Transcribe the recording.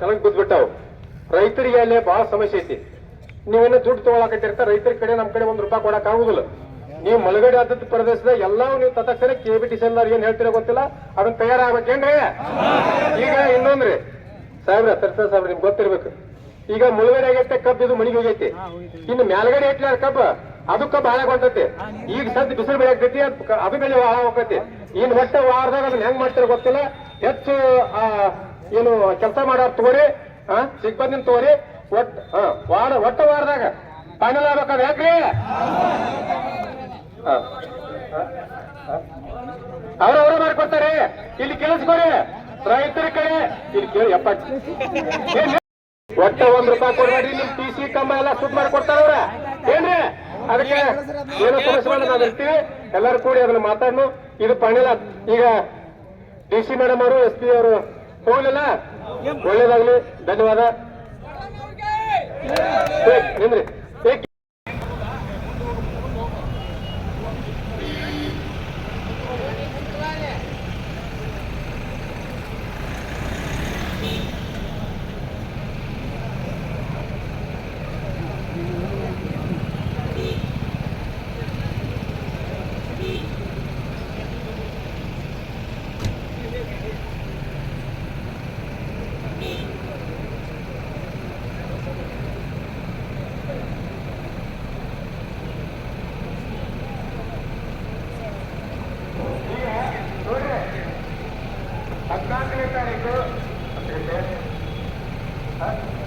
ಕೆಳಗ್ ಬಿದ್ಬಿಟ್ಟಾವು. ರೈತರಿಗೆ ಅಲ್ಲೇ ಬಹಳ ಸಮಸ್ಯೆ ಐತಿ. ನೀವೇನೋ ದುಡ್ಡು ತಗೊಳಕತ್ತಿರ್ತ ರೈತರ ಕಡೆ ನಮ್ಮ ಕಡೆ ಒಂದ್ ರೂಪಾಯಿ ಕೊಡಕ್ ಆಗುದಿಲ್ಲ. ನೀವು ಮಲಗಡೆ ಆದ ಪ್ರದೇಶದಾಗ ಎಲ್ಲವೂ ನೀವು ತತಕ್ಷಣ ಕೆ ಬಿ ಟಿ ಸೆಲ್ಲಾರ್ ಏನ್ ಹೇಳ್ತೀರ ಗೊತ್ತಿಲ್ಲ. ಅದನ್ನ ತಯಾರಾಗ್ಬೇಕೇನ್ರಿ? ಈಗ ಇನ್ನೊಂದ್ರಿ. ಸಾಹೇಬ್ರ ತರ್ಸ ಸಾಹೇಬ್ರ ನಿಮ್ಗೆ ಗೊತ್ತಿರ್ಬೇಕು. ಈಗ ಮುಳುಗಡೆ ಆಗೈತೆ ಕಬ್ಬು ಇದು ಮಣಿಗೆ ಹೋಗೈತಿ. ಇನ್ನು ಮ್ಯಾಲ್ಗಡೆ ಐತ್ಲ ಕಬ್ಬ. ಅದು ಕಬ್ಬು ಹಾಳಾಗ್ ಹೊಂಟೈತಿ. ಈಗ ಸದ್ ಬಿಸಿಲು ಬೆಳೆ ಆಗ್ತೈತಿ ಅದ್ ಬೆಳೆ ಹಾಳಾಗ್ತೈತಿ ಇನ್ ಒಟ್ಟ ವಾರದಾಗ ಅದನ್ನ ಹೆಂಗ್ ಮಾಡ್ತಾರ ಗೊತ್ತಿಲ್ಲ. ಹೆಚ್ಚು ಆ, ಏನು ಕೆಲಸ ಮಾಡೋರ್ ತಗೋರಿ ಹಾ ಸಿಬ್ಬಂದಿನ ತಗೋರಿ. ಹಾ ವಾರ, ಒಟ್ಟ ವಾರದಾಗ ಫೈನಲ್ ಆಗ್ಬೇಕಾದ್ರೆ ಯಾಕ್ರಿ? ಅವ್ರ ಅವ್ರವ್ರ ಮಾಡ್ಕೊಡ್ತಾರೆ. ಇಲ್ಲಿ ಕೇಳಿಸ್ಕೊರಿ ರೈತರ ಕಡೆ, ಇಲ್ಲಿ ಕೇಳಿ ಎಪ್ಪ ಒಟ್ಟ ಒಂದ್ ರೂಪಾಯಿ ಕೊಡ್ಬೇಡಿ ನಿಮ್ ಟಿ ಸಿ ಕಂಬ ಎಲ್ಲ ಸುಟ್ ಮಾಡ್ಕೊಡ್ತಾರ ಅವ್ರ. ಏನ್ರಿ? ಅದಕ್ಕೆ ಏನು ಸಮಸ್ಯೆ ನಾವು ಇರ್ತೀವಿ. ಎಲ್ಲರೂ ಕೂಡಿ ಅದನ್ನ ಮಾತಾಡ್ನು. ಇದು ಪಣಿಲ ಈಗ ಡಿ ಸಿ ಮೇಡಮ್ ಅವರು ಎಸ್ ಪಿ ಅವರು ಹೋಗ್ಲಿಲ್ಲ ಒಳ್ಳೇದಾಗ್ಲಿ ಧನ್ಯವಾದ. ನಿಮ್ರಿ Thank you.